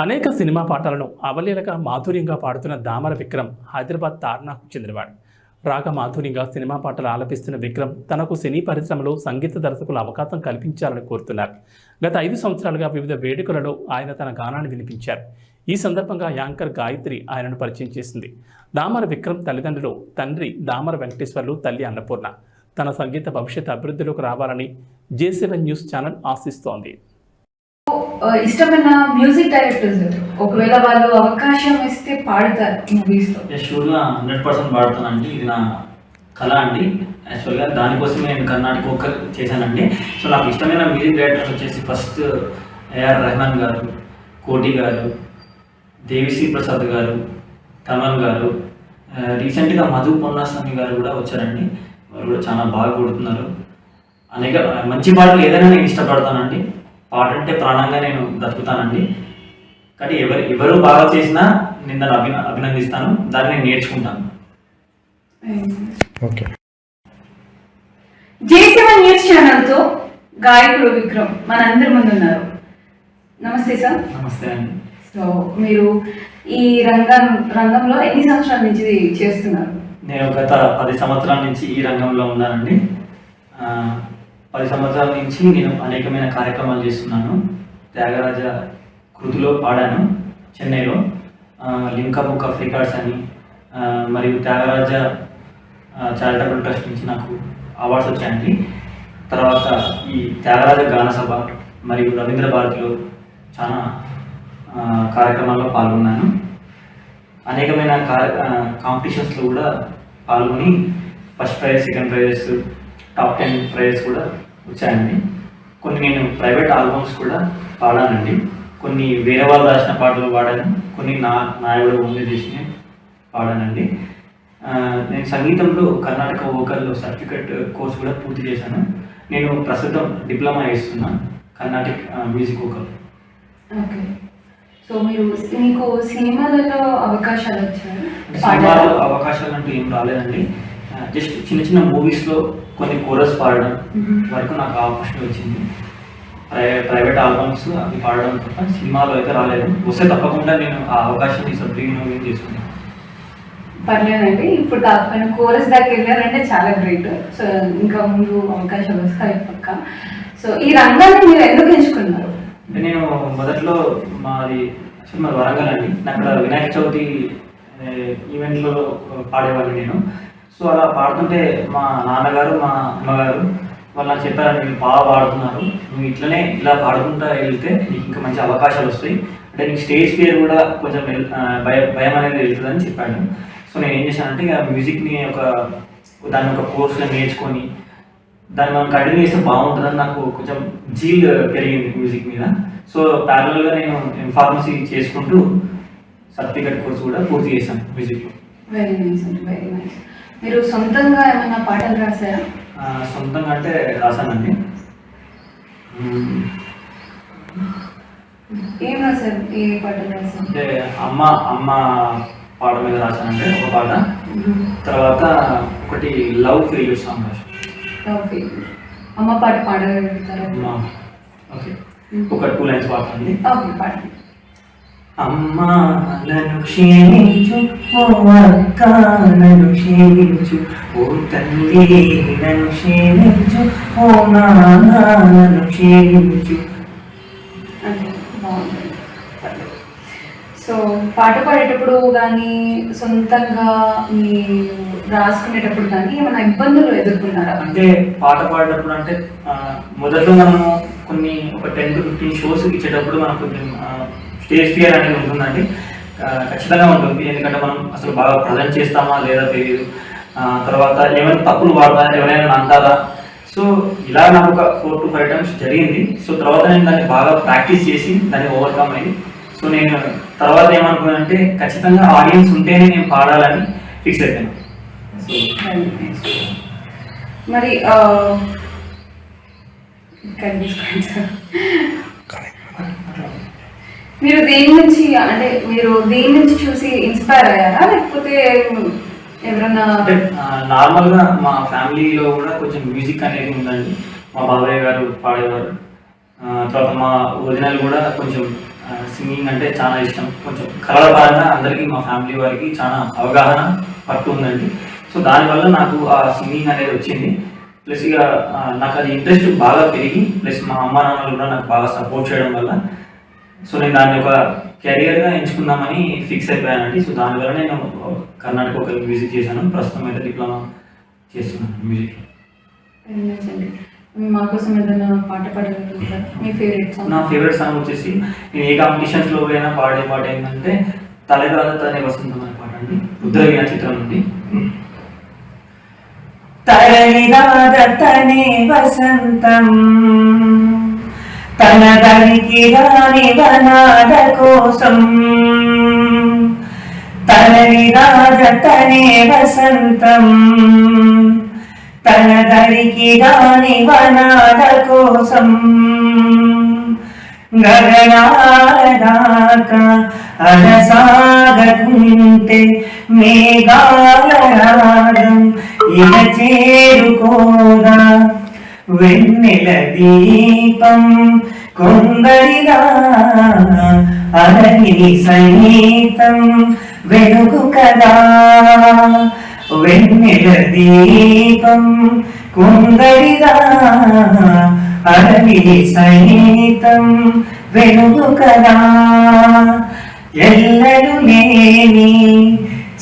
అనేక సినిమా పాటలను అవలీలగా మాధుర్యంగా పాడుతున్న దామర విక్రమ్ హైదరాబాద్ తార్నాకు చెందినవాడు. రాగ మాధుర్యంగా సినిమా పాటలు ఆలపిస్తున్న విక్రమ్ తనకు సినీ పరిశ్రమలో సంగీత దర్శకుల అవకాశం కల్పించాలని కోరుతున్నారు. గత ఐదు సంవత్సరాలుగా వివిధ వేడుకలలో ఆయన తన గానాన్ని వినిపించారు. ఈ సందర్భంగా యాంకర్ గాయత్రి ఆయనను పరిచయం చేసింది. దామర విక్రమ్ తల్లిదండ్రులు తండ్రి దామర వెంకటేశ్వర్లు తల్లి అన్నపూర్ణ. తన సంగీత భవిష్యత్ అభివృద్ధిలోకి రావాలని జే సెవెన్ న్యూస్ ఛానల్ ఆశిస్తోంది. ఇష్టమైన మ్యూజిక్ డైరెక్టర్స్ ఒకవేళ వాళ్ళు అవకాశం ఇస్తే పాడతారు మూవీస్లో. షూర్గా హండ్రెడ్ పర్సెంట్ పాడుతానండి. ఇది నా కళ అండి. యాక్చువల్గా దానికోసమే నేను కర్ణాటక ఒక చేశానండి. సో నాకు ఇష్టమైన మ్యూజిక్ డైరెక్టర్స్ వచ్చేసి first A R Rahman garu Koti garu Devi Sri Prasad గారు తమన్ గారు రీసెంట్గా మధు పొన్నాస్వామి గారు కూడా వచ్చారండి. వారు కూడా చాలా బాగా కొడుతున్నారు. అనేక మంచి పాటలు ఏదైనా నేను ఇష్టపడతానండి. పాట అంటే ప్రాణంగా నేను బ్రతుకుతానండి. కానీ ఎవరు ఎవరు బాగా చేసినా నేను దాన్ని అభిన అభినందిస్తాను దాన్ని నేను నేర్చుకుంటాను. ఓకే. జే సెవెన్ న్యూస్ ఛానల్తో గాయకుడు విక్రమ్ మన అందరి ముందు ఉన్నారు నమస్తే సార్. నమస్తే అండి. సో మీరు ఈ రంగం రంగంలో ఎన్ని సంవత్సరాల నుంచి చేస్తున్నారు? నేను గత పది సంవత్సరాల నుంచి ఈ రంగంలో ఉన్నానండి. ఆ, పది సంవత్సరాల నుంచి నేను అనేకమైన కార్యక్రమాలు చేస్తున్నాను. త్యాగరాజ కృతిలో పాడాను చెన్నైలో. లింకా బుక్ ఆఫ్ రికార్డ్స్ అని మరియు త్యాగరాజ చారిటబుల్ ట్రస్ట్ నుంచి నాకు అవార్డ్స్ వచ్చాయండి. తర్వాత ఈ త్యాగరాజ గాన సభ మరియు రవీంద్ర భారతిలో చాలా కార్యక్రమాల్లో పాల్గొన్నాను. అనేకమైన కాంపిటీషన్స్లో కూడా పాల్గొని first prize second prizes top ten prizes కూడా వచ్చాయండి. కొన్ని నేను ప్రైవేట్ ఆల్బమ్స్ కూడా పాడానండి. కొన్ని వేరే వాళ్ళు రాసిన పాటలు పాడాను. కొన్ని నా నాయుడు ఓన్లీ చేసి పాడానండి. నేను సంగీతంలో కర్ణాటక వోకల్ సర్టిఫికెట్ కోర్స్ కూడా పూర్తి చేశాను. నేను ప్రస్తుతం డిప్లొమా చేస్తున్నాను Carnatic music vocal. Okay. So మీరు మీకు సినిమాలలో అవకాశాలు వచ్చాయి? సినిమాలో అవకాశాలు అంటూ ఏం రాలేదండి. జస్ట్ చిన్న చిన్న మూవీస్లో కొన్ని కోరస్ పాడడం. వరకు నాకు అవకాశం వచ్చింది. ప్రై- ప్రైవేట్ ఆల్బమ్స్ అవి పాడడం తప్ప సినిమాలో అయితే రాలేదు. వస్తే తప్పకుండా నేను ఆ అవకాశాన్ని సద్వినియోగం చేసుకున్నాను పర్లేదండి. ఇప్పుడు కాకపోయినా కోరస్ దాకా వెళ్ళారంటే చాలా గ్రేట్. సో ఇంకా ముందు అవకాశాలు వస్తాయి పక్క. సో ఈ రంగాన్ని మీరు ఎందుకు ఎంచుకున్నారు? నేను మొదట్లో మాది మాది వరంగల్ అండి. నాకు వినాయక చవితి ఈవెంట్లో పాడేవాడిని నేను. సో అలా పాడుతుంటే మా నాన్నగారు మా అమ్మగారు వాళ్ళు నాకు చెప్పారు మీరు బాగా పాడుతున్నారు. నువ్వు ఇట్లనే ఇలా పాడుకుంటా వెళ్తే నీకు ఇంకా మంచి అవకాశాలు వస్తాయి. అంటే నీకు స్టేజ్ ఫియర్ కూడా కొంచెం భయం భయం అనేది వెళ్తుందని చెప్పాడు. సో నేను ఏం చేశానంటే ఇక మ్యూజిక్ని ఒక దాన్ని ఒక కోర్సులో నేర్చుకొని దాన్ని మనం కంటిన్యూ చేస్తే బాగుంటుందని నాకు కొంచెం జీల్ పెరిగింది మ్యూజిక్ మీద. సో ప్యారలల్గా నేను ఫార్మసీ చేసుకుంటూ సర్టిఫికేట్ కోర్స్ కూడా పూర్తి చేశాను మ్యూజిక్లో. వెరీ నైస్ అండి వెరీ నైస్ మీరు సొంతంగా ఏమైనా పాటలు రాశారా? సొంతంగా అంటే రాశానండి. ఏం రాశారు? ఏ పాటలు రాశారు? అంటే అమ్మ అమ్మ పాట మీద రాశానంటే ఒక పాట. తర్వాత ఒకటి లవ్ ఫెయిల్యూర్ సాంగ్ రాశాను. ఓకే అమ్మ పాట పాడగలుగుతారా? ఓకే. ఒక టూ లైన్స్ పాడుతుంది ఓకే పాడండి. అమ్మా నన్ను క్షమించు ఓ అక్క నన్ను క్షమించు ఓ తల్లి నన్ను క్షమించు ఓ నాన్న నన్ను క్షమించు. సో పాట పాడేటప్పుడు కానీ సొంతంగా మీ రాసుకునేటప్పుడు కానీ ఏమైనా ఇబ్బందులు ఎదుర్కొన్నారా? అంటే పాట పాడేటప్పుడు అంటే మొదట్లో మనము కొన్ని ఒక టెన్ టు ఫిఫ్టీన్ షోస్ ఇచ్చేటప్పుడు మనకు కొంచెం స్టేజ్ ఫియర్ అనేది ఉంటుందండి. ఖచ్చితంగా ఉంటుంది. ఎందుకంటే మనం అసలు బాగా ప్రజెంట్ చేస్తామా లేదా తెలియదు ఆ, తర్వాత ఏమైనా తప్పులు వాడతారా ఎవరైనా అంటారా సో ఇలా నాకు ఒక ఫోర్ టు ఫైవ్ టైమ్స్ జరిగింది. సో తర్వాత నేను దాన్ని బాగా ప్రాక్టీస్ చేసి దాన్ని ఓవర్కమ్ అయ్యి సో నేను తర్వాత ఏమనుకున్నానంటే ఖచ్చితంగా ఆడియన్స్ ఉంటేనే నేను పాడాలని ఫిక్స్ అయిపోయాను. మరి సార్. మీరు దేని నుంచి అంటే మీరు దేని నుంచి చూసి ఇన్స్పైర్ అయ్యారా? లేకపోతే ఎవరన్నా అంటే నార్మల్గా మా ఫ్యామిలీలో కూడా కొంచెం మ్యూజిక్ అనేది ఉందండి. మా బాబాయ్ గారు పాడేవారు. తర్వాత మా ఒరిజినల్ కూడా కొంచెం సింగింగ్ అంటే చాలా ఇష్టం. కొంచెం కళల పరంగా అందరికీ మా ఫ్యామిలీ వారికి చాలా అవగాహన పట్టు ఉందండి. సో దానివల్ల నాకు ఆ సింగింగ్ అనేది వచ్చింది. ప్లస్ ఇక నాకు అది ఇంట్రెస్ట్ బాగా పెరిగి ప్లస్ మా అమ్మ నాన్నలు కూడా నాకు బాగా సపోర్ట్ చేయడం వల్ల సో నేను దాన్ని ఒక కెరియర్గా ఎంచుకుందామని ఫిక్స్ అయిపోయానండి. సో దానివల్ల నేను కర్ణాటక ఒక విజిట్ చేశాను. ప్రస్తుతం అయితే డిప్లొమా చేస్తున్నాను మ్యూజిక్. Very nice అండి మా కోసం ఏదైనా పాట పాడగలుగుతారా మీ ఫేవరెట్ సాంగ్ నా ఫేవరెట్ సాంగ్ వచ్చేసి నేను ఏ కాంపిటీషన్స్లో పోయినా పాడే పాట ఏంటంటే తలగాల తనే వసంతం అనే పాట అండి. రుద్రవీణ చిత్రం నుండి తరలిరాదతనే వసంతం తన దరికి రాని వనాల కోసం. తరలిరాదతనే వసంతం. తన దరికి రాని వనాల కోసం. గగనాలదాకా అలసాగకుంటే మేఘాల రాగం ఇక చేరుకోగా. వెన్నెల దీపం కొందరిగా అరణి సంగీతం వెలుగు కదా. వెన్నెల దీపం కొందరిగా అరణి సంగీతం వెలుగు కదా. ఎల్లలు లేని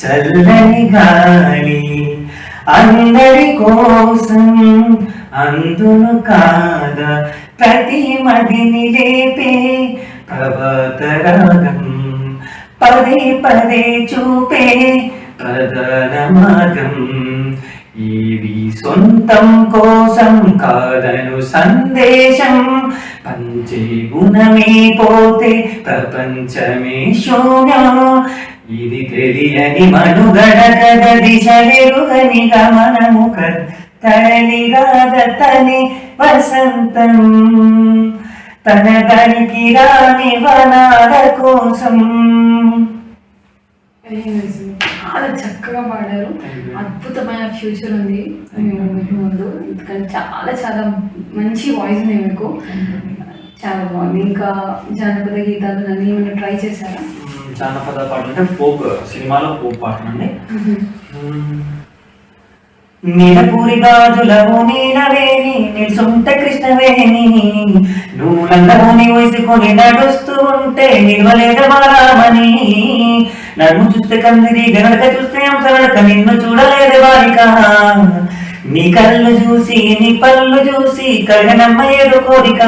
చల్లని గాలి అందరి కోసం అందును కాద ప్రతి మదిని లేపే ప్రభాతరాగం పదే పదే చూపే ప్రధాన మార్గం. ఏవి సొంతం కోసం కాదను సందేశం. పంచే గుణమే పోతే ప్రపంచమే శూన్యం. ఇది తెలియని మనుగడ కద దిశలెరుగని గమనము కద తరలిరాదతని వసంతం. తన గడికి రాని వనాల కోసం. చాలా చక్కగా పాడారు. అద్భుతమైన ఫ్యూచర్ ఉంది. ముందు. ఎందుకంటే చాలా చాలా మంచి వాయిస్ ఉంది మీకు. చాలా బాగుంది. ఇంకా జానపద గీతాలు నన్ను ఏమైనా ట్రై చేశారా? జానపద పాట అంటే ఫోక్ సినిమాలో ఫోక్ పాట అండి. నీలపూరి గాజులవు నీలవేణి నిల్చుంటే కృష్ణవేణి నువ్వు లంగమని వేసుకొని నడుస్తూ ఉంటే నిల్వలేక బారామని నన్ను చూస్తే కందిరి గనక చూస్తే అంశనడక నిన్ను చూడలేదు బాలిక. నీ కళ్ళు చూసి నీ పళ్ళు చూసి కళ్ళనమ్మ ఏడు కోరిక.